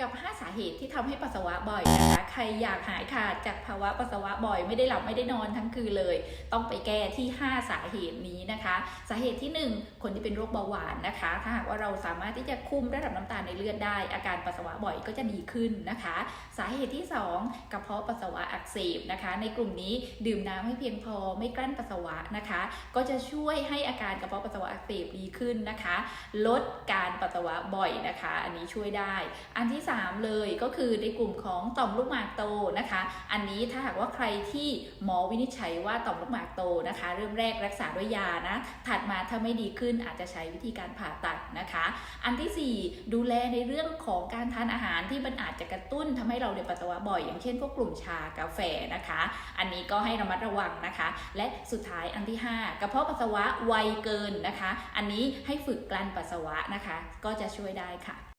กับ 5 สาเหตุที่ทำให้ปัสสาวะบ่อยนะคะ ใครอยากหายขาดจากภาวะปัสสาวะบ่อยไม่ได้หลับไม่ได้นอนทั้งคืนเลย ต้องไปแก้ที่ 5 สาเหตุนี้นะคะ สาเหตุที่ 1 คนที่เป็นโรคเบาหวานนะคะ ถ้าหากว่าเราสามารถที่จะคุมระดับน้ำตาลในเลือดได้ อาการปัสสาวะบ่อยก็จะดีขึ้นนะคะ สาเหตุที่ 2 กระเพาะปัสสาวะอักเสบนะคะ ในกลุ่มนี้ดื่มน้ำให้เพียงพอไม่กลั้นปัสสาวะนะคะ ก็จะช่วยให้อาการกระเพาะปัสสาวะอักเสบดีขึ้นนะคะ ลดการปัสสาวะบ่อยนะคะ อันนี้ช่วยได้ อันที่3 เลยก็คือในกลุ่มของต่อมลูกหมากโตนะคะ อันนี้ถ้าหากว่าใครที่หมอวินิจฉัยว่าต่อมลูกหมากโตนะคะ เริ่มแรกรักษาด้วยยานะ ถัดมาถ้าไม่ดีขึ้นอาจจะใช้วิธีการผ่าตัดนะคะ อันทีสี่4 ดูแลในเรื่องของการทานอาหารที่มันอาจจะกระตุ้นทำให้เราเดือดปัสสาวะบ่อย อย่างเช่นพวกกลุ่มชากาแฟนะคะ อันนี้ก็ให้ระมัดระวังนะคะ และสุดท้ายอันที่ 5 กระเพาะปัสสาวะไวเกินนะคะ อันนี้ให้ฝึกกลั้นปัสสาวะนะคะ ก็จะช่วยได้ค่ะ